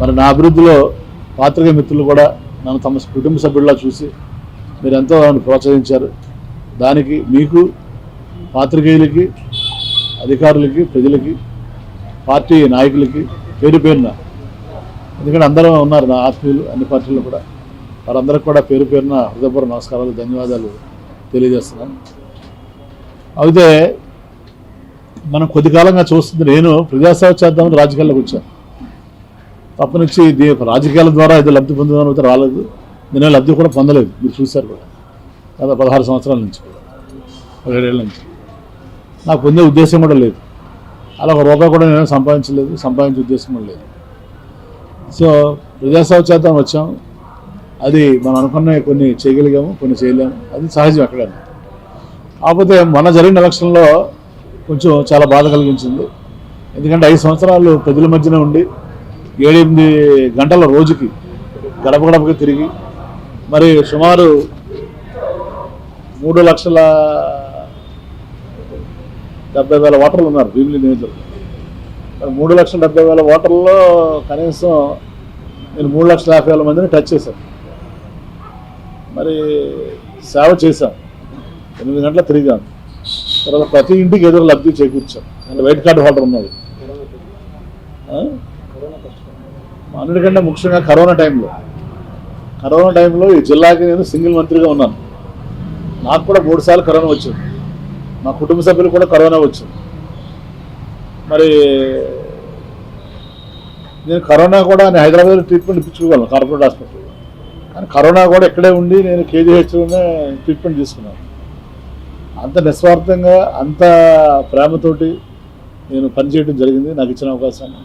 మరి నా అభివృద్ధిలో పాత్రిక మిత్రులు కూడా నన్ను తమ కుటుంబ సభ్యుల్లా చూసి మీరు ఎంతో నన్ను ప్రోత్సహించారు. దానికి మీకు పాత్రికేయులకి అధికారులకి ప్రజలకి పార్టీ నాయకులకి పేరు పేరున ఎందుకంటే అందరూ ఉన్నారు నా ఆత్మీయులు అన్ని పార్టీలు కూడా. వారందరికి కూడా పేరు పేరున హృదయపూర్వ నమస్కారాలు ధన్యవాదాలు తెలియజేస్తున్నాను. అయితే మనం కొద్ది కాలంగా చూస్తుంది నేను ప్రజాసేవ చేద్దామని రాజకీయాల్లోకి వచ్చాను. తప్పనిచ్చి నుంచి రాజకీయాల ద్వారా ఏదో లబ్ధి పొందుదామని అయితే రాలేదు. నేను లబ్ధి కూడా పొందలేదు. మీరు చూశారు కూడా. కదా పదహారు సంవత్సరాల నుంచి కూడా. పదిహేడేళ్ళ నుంచి. నాకు పొందే ఉద్దేశం కూడా లేదు. అలా ఒక రూపాయి కూడా నేను సంపాదించలేదు. సంపాదించే ఉద్దేశం కూడా లేదు. సో ప్రజాసేవ చేద్దాం వచ్చాం. అది మనం అనుకున్న కొన్ని చేయగలిగాము కొన్ని చేయలేము. అది సహజం ఎక్కడైనా. కాకపోతే మొన్న జరిగిన ఎలక్షన్లో కొంచెం చాలా బాధ కలిగించింది. ఎందుకంటే ఐదు సంవత్సరాలు ప్రజల మధ్యన ఉండి ఏడెనిమిది గంటల రోజుకి గడప గడపకి తిరిగి మరి సుమారు మూడు లక్షల డెబ్బై వేల ఓటర్లు ఉన్నారు భీమిలి నియోజకవర్గం మరి మూడు లక్షల డెబ్బై వేల ఓటర్లలో కనీసం నేను మూడు లక్షల యాభై వేల మందిని టచ్ చేశాను. మరి సేవ చేశాం ఎనిమిది గంటల తిరిగాను. తర్వాత ప్రతి ఇంటికి ఎదురు లబ్ధి చేకూర్చాం అంటే వైట్ కార్డు హోల్డర్ ఉన్నది అన్నిటికంటే ముఖ్యంగా కరోనా టైంలో. కరోనా టైంలో ఈ జిల్లాకి నేను సింగిల్ మంత్రిగా ఉన్నాను. నాకు కూడా మూడు సార్లు కరోనా వచ్చింది. మా కుటుంబ సభ్యులు కూడా కరోనా వచ్చింది. మరి నేను కరోనా కూడా నేను హైదరాబాద్లో ట్రీట్మెంట్ ఇప్పించుకోగలను కార్పొరేట్ హాస్పిటల్. కానీ కరోనా కూడా ఇక్కడే ఉండి నేను కేజీహెచ్లోనే ట్రీట్మెంట్ తీసుకున్నాను. అంత నిస్వార్థంగా అంత ప్రేమతోటి నేను పనిచేయడం జరిగింది. నాకు ఇచ్చిన అవకాశాన్ని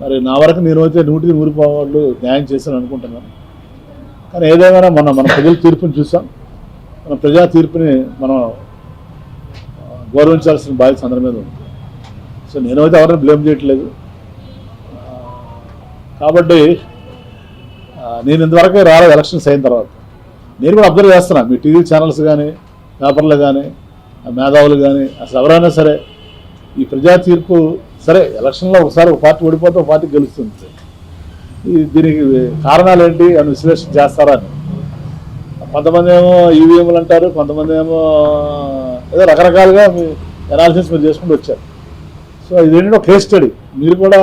మరి నా వరకు నేను అయితే నూటికి నూరు వాళ్ళు న్యాయం చేశాను అనుకుంటున్నాను. కానీ ఏదేమైనా మనం మన ప్రజల తీర్పుని చూసాం. మన ప్రజా తీర్పుని మనం గౌరవించాల్సిన బాధ్యత అందరి మీద ఉంది. సో నేనైతే ఎవరిని బ్లేమ్ చేయట్లేదు. కాబట్టి నేను ఇంతవరకే రాలేదు ఎలక్షన్స్ అయిన తర్వాత. నేను కూడా అబ్జర్వ్ చేస్తున్నాను మీ టీవీ ఛానల్స్ కానీ పేపర్లు కానీ మేధావులు కానీ అసలు ఎవరైనా సరే ఈ ప్రజా తీర్పు సరే ఎలక్షన్లో ఒకసారి ఒక పార్టీ ఓడిపోతే ఒక పార్టీ గెలుస్తుంది. దీనికి కారణాలు ఏంటి అని విశ్లేషణ చేస్తారా అని. కొంతమంది ఏమో ఈవీఎంలు అంటారు కొంతమంది ఏమో ఏదో రకరకాలుగా మీ ఎనాలిసిస్ మీరు చేసుకుంటూ వచ్చారు. సో ఇదేంటంటే ఒక కేస్ స్టడీ మీరు కూడా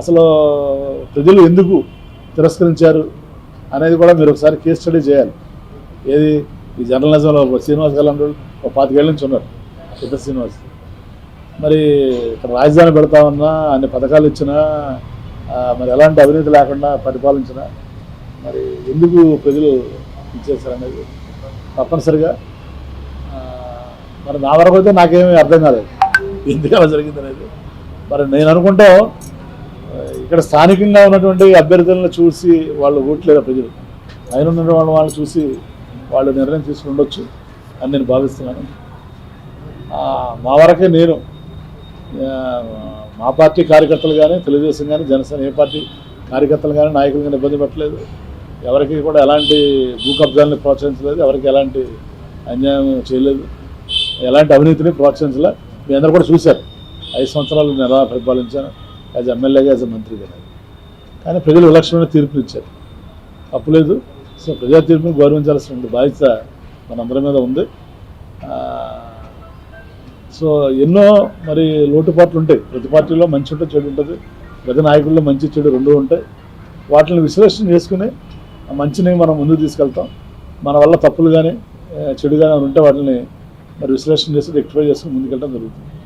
అసలు ప్రజలు ఎందుకు తిరస్కరించారు అనేది కూడా మీరు ఒకసారి కేస్ స్టడీ చేయాలి. ఏది? ఈ జర్నలిజంలో ఒక శ్రీనివాస్ గారు అంటే ఒక పాతికేళ్ళ నుంచి ఉన్నారు పెద్ద శ్రీనివాస్. మరి ఇక్కడ రాజధాని పెడతామన్నా అన్ని పథకాలు ఇచ్చినా మరి ఎలాంటి అవినీతి లేకుండా పరిపాలించినా మరి ఎందుకు ప్రజలు ఇచ్చేసారనేది తప్పనిసరిగా మరి నా వరకు అయితే నాకేమీ అర్థం కాలేదు. ఎందుకు అలా జరిగింది అనేది మరి నేను అనుకుంటా ఇక్కడ స్థానికంగా ఉన్నటువంటి అభ్యర్థులను చూసి వాళ్ళు ఓట్లేదు ప్రజలు? పైన ఉన్న వాళ్ళని చూసి వాళ్ళు నిర్ణయం తీసుకుండొచ్చు అని నేను భావిస్తున్నాను. మా వరకే నేను మా పార్టీ కార్యకర్తలు కానీ తెలుగుదేశం కానీ జనసేన ఏ పార్టీ కార్యకర్తలు కానీ నాయకులు కానీ ఇబ్బంది పెట్టలేదు. ఎవరికి కూడా ఎలాంటి భూ కబ్జాలను ప్రోత్సహించలేదు. ఎవరికి ఎలాంటి అన్యాయం చేయలేదు. ఎలాంటి అవినీతిని ప్రోత్సహించలే. మీ అందరూ కూడా చూశారు. ఐదు సంవత్సరాలు నేను ఎలా పరిపాలించాను. యాజ్ ఎమ్మెల్యేగా యాజ్ మంత్రిగా కానీ ప్రజలు విలక్షణమైన తీర్పులు ఇచ్చారు. తప్పులేదు సో ప్రజా తీర్పును గౌరవించాల్సిన బాధ్యత మనందరి మీద ఉంది. సో ఎన్నో మరి లోటుపాట్లు ఉంటాయి. ప్రతి పార్టీలో మంచి ఉంటుంది చెడు ఉంటుంది. ప్రతి నాయకుల్లో మంచి చెడు రెండు ఉంటాయి. వాటిని విశ్లేషణ చేసుకుని మంచిని మనం ముందుకు తీసుకెళ్తాం. మన వల్ల తప్పులు కానీ చెడు కానీ ఉంటే వాటిని మరి విశ్లేషణ చేసి రెక్టిఫై చేసుకుని ముందుకెళ్ళడం జరుగుతుంది.